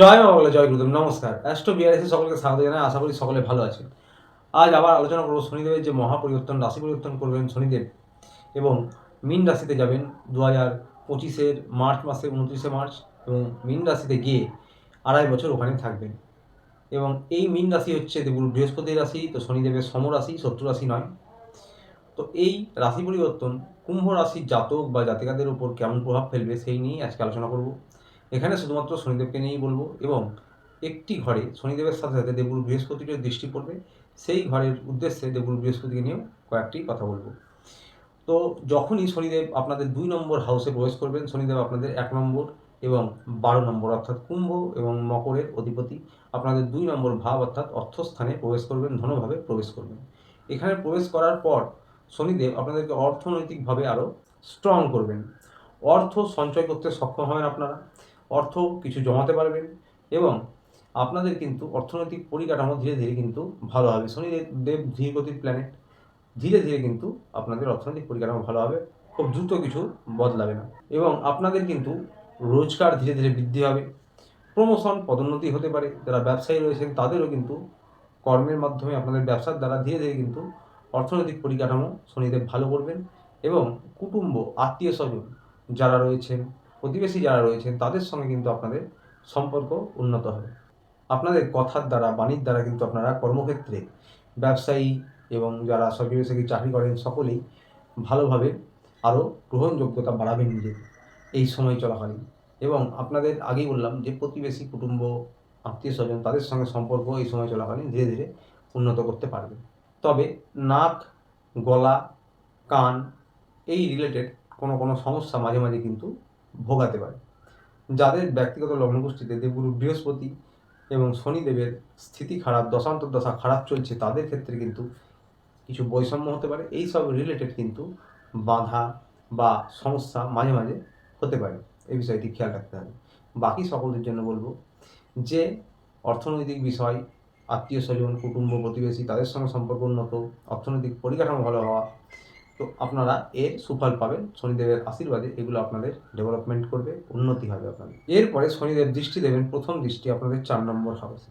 জয় মা বলে জয় গুরুদেব, নমস্কার। অ্যাস্ট্রো বিআরএসি সকলকে স্বাগত জানাই, আশা করি সকলে ভালো আছেন। আজ আবার আলোচনা করব শনিদেবের যে মহা পরিবর্তন রাশি পরিবর্তন করবেন শনিদেব এবং মীন রাশিতে যাবেন দু হাজার পঁচিশের মার্চ মাসে, উনত্রিশে মার্চ এবং মীন রাশিতে গিয়ে আড়াই বছর ওখানে থাকবেন। এবং এই মীন রাশি হচ্ছে দেবগুরু বৃহস্পতির রাশি, তো শনিদেবের সমরাশি শত্রু রাশি নয়। তো এই রাশি পরিবর্তন কুম্ভ রাশির জাতক বা জাতিকাদের উপর কেমন প্রভাব ফেলবে সেই নিয়েই আজকে আলোচনা করব। এখানে শুধুমাত্র শনিদেবকে নিয়েই বলব এবং একটি ঘরে শনিদেবের সাথে সাথে দেবগুরু বৃহস্পতির দৃষ্টি পড়বে, সেই ঘরের উদ্দেশ্যে দেবগুরু বৃহস্পতিকে নিয়েও কয়েকটি কথা বলব। তো যখনই শনিদেব আপনাদের দুই নম্বর হাউসে প্রবেশ করবেন, শনিদেব আপনাদের এক নম্বর এবং বারো নম্বর, অর্থাৎ কুম্ভ এবং মকরের অধিপতি আপনাদের দুই নম্বর ভাব, অর্থাৎ অর্থস্থানে প্রবেশ করবেন, ধনভাবে প্রবেশ করবেন। এখানে প্রবেশ করার পর শনিদেব আপনাদেরকে অর্থনৈতিকভাবে আরও স্ট্রং করবেন। অর্থ সঞ্চয় করতে সক্ষম হবেন আপনারা। অর্থ কিছু জমাতে পারবেন এবং আপনাদের কিন্তু অর্থনৈতিক পরিকাঠামো ধীরে ধীরে কিন্তু ভালো হবে। শনিদেব, দেব ধীর গতির প্ল্যানেট ধীরে ধীরে কিন্তু আপনাদের অর্থনৈতিক পরিকাঠামো ভালো হবে, খুব দ্রুত কিছু বদলাবে না। এবং আপনাদের কিন্তু রোজগার ধীরে ধীরে বৃদ্ধি হবে প্রমোশন পদোন্নতি হতে পারে, যারা ব্যবসায়ী রয়েছেন তাদেরও কিন্তু কর্মের মাধ্যমে আপনাদের ব্যবসার দ্বারা ধীরে ধীরে কিন্তু অর্থনৈতিক পরিকাঠামো শনিদেব ভালো করবেন এবং কুটুম্ব, আত্মীয় স্বজন যারা রয়েছেন প্রতিবেশী যারা রয়েছেন, তাদের সঙ্গে কিন্তু আপনাদের সম্পর্ক উন্নত হবে। আপনাদের কথার দ্বারা, বাণীর দ্বারা কিন্তু আপনারা কর্মক্ষেত্রে ব্যবসায়ী এবং যারা সরকারি বেসরকারি চাকরি করেন সকলেই ভালোভাবে আরও গ্রহণযোগ্যতা বাড়াবেন নিজেদের। এই সময় চলাকালীন। এবং আপনাদের আগেই বললাম যে, প্রতিবেশী কুটুম্ব, আত্মীয় স্বজন তাদের সঙ্গে সম্পর্ক এই সময় চলাকালীন ধীরে ধীরে উন্নত করতে পারবে। তবে নাক, গলা, কান এই রিলেটেড কোনো কোনো সমস্যা মাঝে মাঝে কিন্তু ভোগাতে পারে। যাদের ব্যক্তিগত লগ্নগোষ্ঠীতে দেবগুরু বৃহস্পতি এবং শনিদেবের স্থিতি খারাপ দশান্তর দশা খারাপ চলছে, তাদের ক্ষেত্রে কিন্তু কিছু বৈষম্য হতে পারে। এই সব রিলেটেড কিন্তু বাধা বা সমস্যা মাঝে মাঝে হতে পারে। এই বিষয়টি খেয়াল রাখতে হবে। বাকি সকলদের জন্য বলব যে, অর্থনৈতিক বিষয়, আত্মীয় স্বজন, কুটুম্ব প্রতিবেশী, তাদের সঙ্গে সম্পর্ক উন্নত, অর্থনৈতিক পরিকাঠামো ভালো হওয়া তো আপনারা এর সুফল পাবেন, শনিদেবের আশীর্বাদে এগুলো আপনাদের ডেভেলপমেন্ট করবে, উন্নতি হবে আপনাদের। এরপরে শনিদেব দৃষ্টি দেবেন, প্রথম দৃষ্টি আপনাদের চার নম্বর হাউসে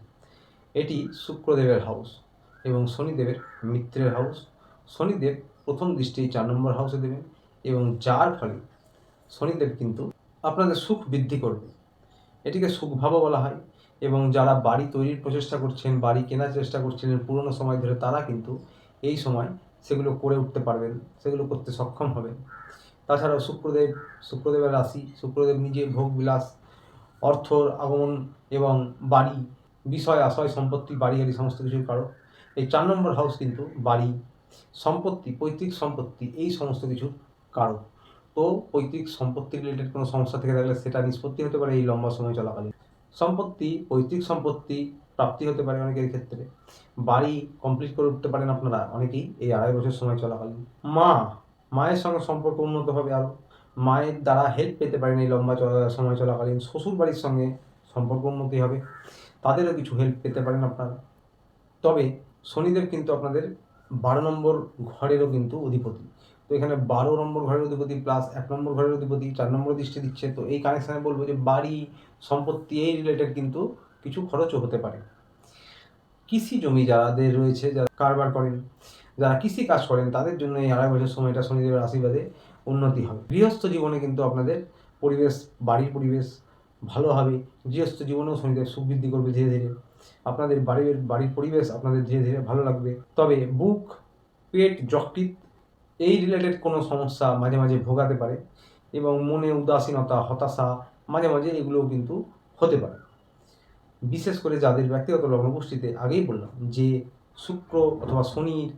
এটি শুক্রদেবের হাউস এবং শনিদেবের মিত্রের হাউস শনিদেব প্রথম দৃষ্টি চার নম্বর হাউসে দেবেন এবং যার ফলে শনিদেব কিন্তু আপনাদের সুখ বৃদ্ধি করবে। এটিকে সুখভাবও বলা হয় এবং যারা বাড়ি তৈরির প্রচেষ্টা করছেন, বাড়ি কেনার চেষ্টা করছিলেন পুরনো সময় ধরে তারা কিন্তু এই সময় সেগুলো করে উঠতে পারবেন, সেগুলো করতে সক্ষম হবেন। তাছাড়াও শুক্রদেব, শুক্রদেবের রাশি, শুক্রদেব নিজে ভোগ বিলাস অর্থর আগমন এবং বাড়ি, বিষয়, আশয়, সম্পত্তি, বাড়ি গাড়ি সমস্ত কিছুর কারণ এই চার নম্বর হাউস কিন্তু বাড়ি, সম্পত্তি, পৈতৃক সম্পত্তি, এই সমস্ত কিছুর কারণ তো পৈতৃক সম্পত্তি রিলেটেড কোনো সমস্যা থেকে থাকলে সেটা নিষ্পত্তি হতে পারে এই লম্বা সময় চলাকালীন। সম্পত্তি, পৈতৃক সম্পত্তি প্রাপ্তি হতে পারে অনেকের ক্ষেত্রে। বাড়ি কমপ্লিট করে উঠতে পারেন আপনারা, অনেকেই এই আড়াই বছর সময় চলাকালীন। মা, মায়ের সঙ্গে সম্পর্ক উন্নত হবে আরও মায়ের দ্বারা হেল্প পেতে পারেন এই লম্বা সময় চলাকালীন। শ্বশুর বাড়ির সঙ্গে সম্পর্ক উন্নতি হবে। তাদেরও কিছু হেল্প পেতে পারেন আপনারা। তবে শনিদেব কিন্তু আপনাদের বারো নম্বর ঘরেরও কিন্তু অধিপতি। তো এখানে বারো নম্বর ঘরের অধিপতি প্লাস এক নম্বর ঘরের অধিপতি, চার নম্বর দৃষ্টি দিচ্ছে। তো এই কানেকশানে বলব যে বাড়ি সম্পত্তি এই রিলেটেড কিন্তু কিছু খরচও হতে পারে। কৃষি জমি যাদের রয়েছে, যারা কারবার করেন, যারা কৃষি কাজ করেন, তাদের জন্য এই আড়াই বছর সময়টা শনিদেবের আশীর্বাদে উন্নতি হবে। গৃহস্থ জীবনে কিন্তু আপনাদের পরিবেশ, বাড়ির পরিবেশ ভালো হবে। গৃহস্থ জীবনেও শনিদেব সুখ বৃদ্ধি করবে ধীরে ধীরে। আপনাদের বাড়ির বাড়ির পরিবেশ আপনাদের ধীরে ধীরে ভালো লাগবে। তবে বুক, পেট যকৃত এই রিলেটেড কোনো সমস্যা মাঝে মাঝে ভোগাতে পারে এবং মনে উদাসীনতা, হতাশা মাঝে মাঝে এগুলোও কিন্তু হতে পারে। বিশেষ করে যাদের ব্যক্তিগত লগ্নগোষ্ঠীতে আগেই বললাম যে শুক্র অথবা শনির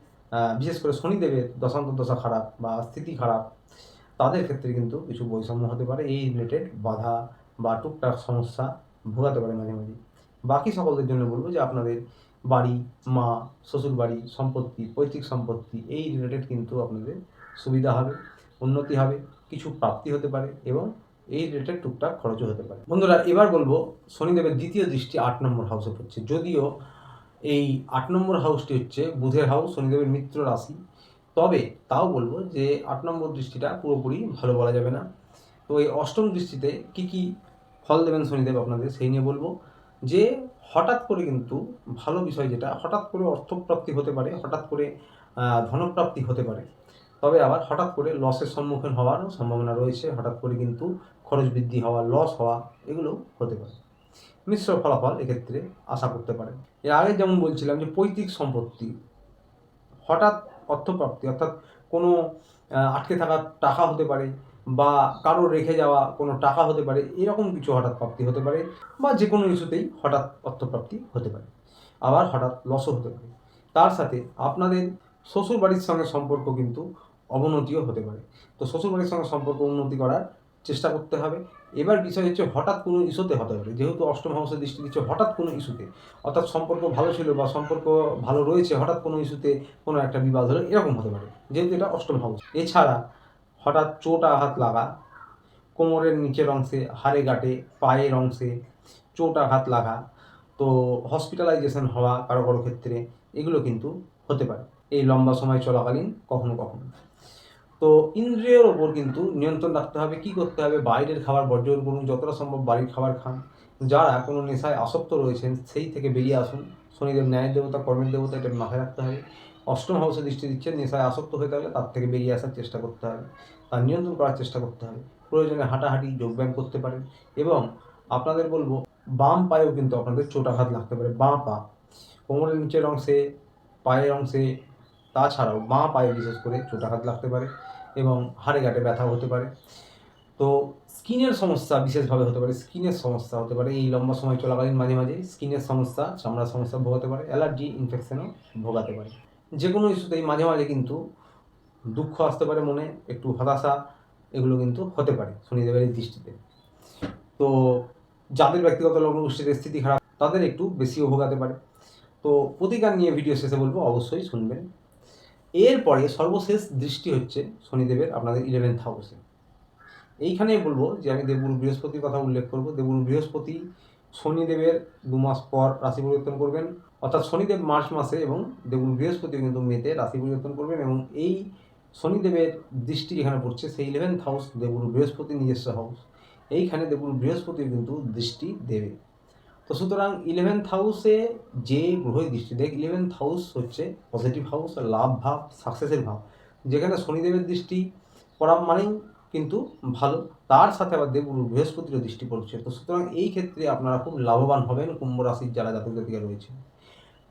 বিশেষ করে শনিদেবের দশান্তর দশা খারাপ বা স্থিতি খারাপ, তাদের ক্ষেত্রে কিন্তু কিছু বৈষম্য হতে পারে। এই রিলেটেড বাধা বা টুকটাক সমস্যা ভোগাতে পারে মাঝে মাঝে। বাকি সকলদের জন্য বলব যে আপনাদের বাড়ি, মা শ্বশুর বাড়ি সম্পত্তি, পৈতৃক সম্পত্তি, এই রিলেটেড কিন্তু আপনাদের সুবিধা হবে, উন্নতি হবে, কিছু প্রাপ্তি হতে পারে এবং এই রেটের টুকটাক খরচও হতে পারে। বন্ধুরা, এবার বলব শনিদেবের দ্বিতীয় দৃষ্টি আট নম্বর হাউসে পড়ছে। যদিও এই আট নম্বর হাউসটি হচ্ছে বুধের হাউস শনিদেবের মিত্র রাশি। তবে তাও বলব যে আট নম্বর দৃষ্টিটা পুরোপুরি ভালো বলা যাবে না। তো এই অষ্টম দৃষ্টিতে কি কি ফল দেবেন শনিদেব আপনাদের সেই নিয়ে বলব। যে হঠাৎ করে কিন্তু ভালো বিষয় যেটা, হঠাৎ করে অর্থপ্রাপ্তি হতে পারে, হঠাৎ করে ধনপ্রাপ্তি হতে পারে। তবে আবার হঠাৎ করে লসের সম্মুখীন হওয়ারও সম্ভাবনা রয়েছে, হঠাৎ করে কিন্তু খরচ বৃদ্ধি হওয়া লস হওয়া এগুলো হতে পারে। মিশ্র ফলাফল এক্ষেত্রে আশা করতে পারেন। এর আগে যেমন বলছিলাম যে পৈতৃক সম্পত্তি, হঠাৎ অর্থপ্রাপ্তি অর্থাৎ কোনো আটকে থাকা টাকা হতে পারে বা কারও রেখে যাওয়া কোনো টাকা হতে পারে, এরকম কিছু হঠাৎ প্রাপ্তি হতে পারে বা যে কোনো ইস্যুতেই হঠাৎ অর্থপ্রাপ্তি হতে পারে, আবার হঠাৎ লসও হতে পারে। তার সাথে আপনাদের শ্বশুর বাড়ির সঙ্গে সম্পর্ক কিন্তু অবনতিও হতে পারে। তো শ্বশুরবাড়ির সঙ্গে সম্পর্ক উন্নতি করার চেষ্টা করতে হবে। এবার বিষয় হচ্ছে হঠাৎ কোনো ইস্যুতে হতে পারে। যেহেতু অষ্টম হাউসের দৃষ্টি দিচ্ছে হঠাৎ কোনো ইস্যুতে, অর্থাৎ সম্পর্ক ভালো ছিল বা সম্পর্ক ভালো রয়েছে হঠাৎ কোনো ইস্যুতে কোনো একটা বিবাদ হলো এরকম হতে পারে, যেহেতু এটা অষ্টম হাউস। এছাড়া হঠাৎ চোট আঘাত লাগা, কোমরের নিচের অংশে হাড়ে গাঁটে পায়ের অংশে চোট আঘাত লাগা, তো হসপিটালাইজেশন হওয়া কারও কারও ক্ষেত্রে এগুলো কিন্তু হতে পারে। এই লম্বা সময় চলাকালীন কখনো কখনো। তো ইন্দ্রিয়ের ওপর কিন্তু নিয়ন্ত্রণ রাখতে হবে, কি করতে হবে? বাইরের খাবার বর্জন করুন, যতটা সম্ভব বাড়ির খাবার খান। যারা কোনো নেশায় আসক্ত রয়েছেন, সেই থেকে বেরিয়ে আসুন। শনিদেব ন্যায়ের দেবতা, কর্মের দেবতা, এটা মাথায় রাখতে হবে। অষ্টম হাউসে দৃষ্টি দিচ্ছেন, নেশায় আসক্ত হয়ে থাকলে তার থেকে বেরিয়ে আসার চেষ্টা করতে হবে। তার নিয়ন্ত্রণ করার চেষ্টা করতে হবে। প্রয়োজনে হাঁটাহাঁটি, যোগব্যায়াম করতে পারেন। এবং আপনাদের বলব, বাম পায়েও কিন্তু আপনাদের চোটাঘাত লাগতে পারে। বাঁ পা, কোমরের নিচের অংশে, পায়ের অংশে, তাছাড়াও বাঁ পায়ে বিশেষ করে চোটাঘাত লাগতে পারে। এবং হাড়ে ঘাটে ব্যথা হতে পারে। তো স্কিনের সমস্যা বিশেষভাবে হতে পারে। স্কিনের সমস্যা হতে পারে। এই লম্বা সময় চলাকালীন মাঝে মাঝে স্কিনের সমস্যা, চামড়ার সমস্যা ভোগাতে পারে। অ্যালার্জি ইনফেকশনও ভোগাতে পারে। যে কোনো ইস্যুতেই মাঝে মাঝে কিন্তু দুঃখ আসতে পারে মনে, একটু হতাশা, এগুলো কিন্তু হতে পারে শনিদেবের দৃষ্টিতে। তো যাদের ব্যক্তিগত লগ্ন গোষ্ঠীর স্থিতি খারাপ, তাদের একটু বেশিও ভোগাতে পারে। তো প্রতিকার নিয়ে ভিডিও শেষে বলব, অবশ্যই শুনবেন। এরপরে সর্বশেষ দৃষ্টি হচ্ছে শনিদেবের, আপনাদের ইলেভেন্থ হাউসে এইখানে বলব যে আমি দেবগুরু বৃহস্পতির কথা উল্লেখ করব। দেবগুরু বৃহস্পতি শনিদেবের দু মাস পর রাশি পরিবর্তন করবেন। অর্থাৎ শনিদেব মার্চ মাসে এবং দেবগুরু বৃহস্পতি কিন্তু মেতে রাশি পরিবর্তন করবেন এবং এই শনিদেবের দৃষ্টি যেখানে পড়ছে, সেই ইলেভেন্থ হাউস দেবগুরু বৃহস্পতি নিজস্ব হাউস এইখানে দেবগুরু বৃহস্পতি কিন্তু দৃষ্টি দেবে। তো সুতরাং ইলেভেন্থ হাউসে যে গ্রহের দৃষ্টি, দেখ ইলেভেন্থ হাউস হচ্ছে পজিটিভ হাউস লাভ ভাব সাকসেসের ভাব। যেখানে শনিদেবের দৃষ্টি পড়া মানেই কিন্তু ভালো। তার সাথে আবার দেবগুরু বৃহস্পতিরও দৃষ্টি পড়ছে। তো সুতরাং এই ক্ষেত্রে আপনারা খুব লাভবান হবেন কুম্ভ রাশির যারা জাতক জাতিকা রয়েছে।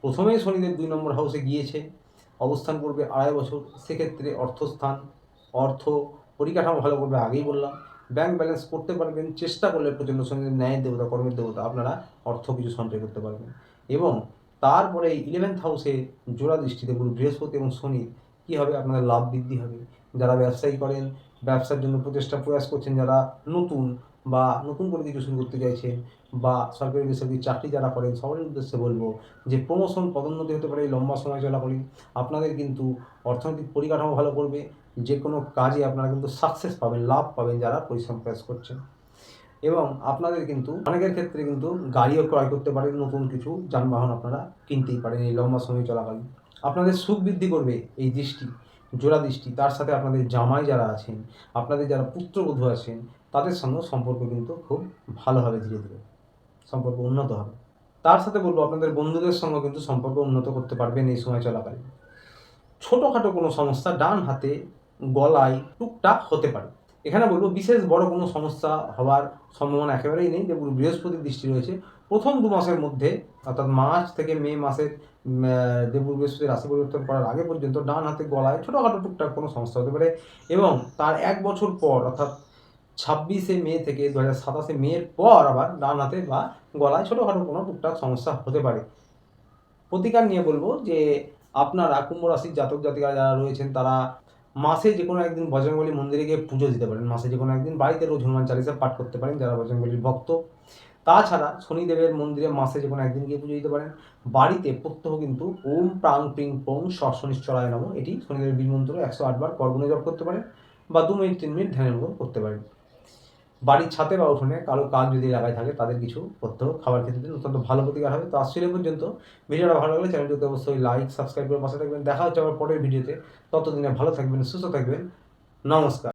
প্রথমেই শনিদেব দুই নম্বর হাউসে গিয়েছে, অবস্থান করবে আড়াই বছর। সেক্ষেত্রে অর্থস্থান, অর্থ, পরিকাঠামো ভালো করবে আগেই বললাম। ব্যাংক ব্যালেন্স করতে পারবেন, চেষ্টা করলে প্রচণ্ড সঙ্গে ন্যায়ের দেবতা, কর্মের দেবতা আপনারা অর্থ কিছু সঞ্চয় করতে পারবেন। এবং তারপরে ইলেভেন্থ হাউসে জোড়া দৃষ্টিতে গুরু বৃহস্পতি এবং শনি, কী হবে? আপনাদের লাভ বৃদ্ধি হবে। যারা ব্যবসায়ী করেন, ব্যবসার জন্য প্রচেষ্টা প্রয়াস করছেন, যারা নতুন বা নতুন করে কিছু শুরু করতে চাইছেন বা সরকারি বেসরকারি চাকরি যারা করেন, সবারই উদ্দেশ্যে বলব যে প্রমোশন পদোন্নতি হতে পারে, এই লম্বা সময় চলাকালীন। আপনাদের কিন্তু অর্থনৈতিক পরিকাঠামো ভালো করবে, যে কোনো কাজে আপনারা কিন্তু সাকসেস পাবেন, লাভ পাবেন যারা পরিশ্রম প্রয়াস করছেন। এবং আপনাদের কিন্তু অনেকের ক্ষেত্রে কিন্তু গাড়িও ক্রয় করতে পারেন, নতুন কিছু যানবাহন আপনারা কিনতেই পারেন এই লম্বা সময় চলাকালীন। আপনাদের সুখ বৃদ্ধি করবে এই দৃষ্টি। জোড়া দৃষ্টি তার সাথে আপনাদের জামাই যারা আছেন, আপনাদের যারা পুত্রবধূ আছেন, তাদের সঙ্গেও সম্পর্ক কিন্তু খুব ভালো হবে ধীরে ধীরে সম্পর্ক উন্নত হবে। তার সাথে বলব, আপনাদের বন্ধুদের সঙ্গে কিন্তু সম্পর্ক উন্নত করতে পারবেন এই সময় চলাকালীন। ছোটোখাটো কোনো সমস্যা ডান হাতে গলায় টুকটাক হতে পারে। এখানে বলব বিশেষ বড় কোনো সমস্যা হওয়ার সম্ভাবনা একেবারেই নেই যে বৃহস্পতির দৃষ্টি রয়েছে। প্রথম দু মাসের মধ্যে অর্থাৎ মার্চ থেকে মে মাসের উম, আহ, দেবগুরু বৃহস্পতি রাশি পরিবর্তন করার আগে পর্যন্ত ডান হাতে গলায় ছোটোখাটো টুকটাক কোনো সমস্যা হতে পারে এবং তার এক বছর পর অর্থাৎ ছাব্বিশে মে থেকে দু হাজার সাতাশে মের পর আবার ডান হাতে বা গলায় ছোটোখাটো কোনো টুকটাক সমস্যা হতে পারে। প্রতিকার নিয়ে বলব যে আপনারা কুম্ভ রাশির জাতক জাতিকা যারা রয়েছেন তারা মাসে যে কোনো একদিন বজরংবলী মন্দিরে গিয়ে পুজো দিতে পারেন। মাসে যে কোনো একদিন বাড়িতে রোজ হনুমান চালিসা পাঠ করতে পারেন যারা বজরংবলীর ভক্ত। তাছাড়া শনিদেবের মন্দিরে মাসে যে কোনো একদিন গিয়ে পুজো দিতে পারেন। বাড়িতে প্রত্যহ কিন্তু ওম প্রাং প্রিং পং শনিশ্চরায় নম এটি শনিদেবের বীর মন্ত্র একশো আটবার করগুণে জপ করতে পারেন বা দু মিনিট, তিন মিনিট ধ্যানের মতো করতে পারেন। বাড়ির ছাতে বা উঠোনে কারও কাজ যদি লাগাই থাকে, তাদের কিছু হবে। খাবার খেতে দিন অত্যন্ত ভালো প্রতিকার হবে। তো আসলে পর্যন্ত। ভিডিওটা ভালো লাগলে চ্যানেলটিতে অবশ্যই লাইক সাবস্ক্রাইব করে পাশে থাকবেন। দেখা হচ্ছে আমার পরের ভিডিওতে। ততদিনে ভালো থাকবেন, সুস্থ থাকবেন। নমস্কার।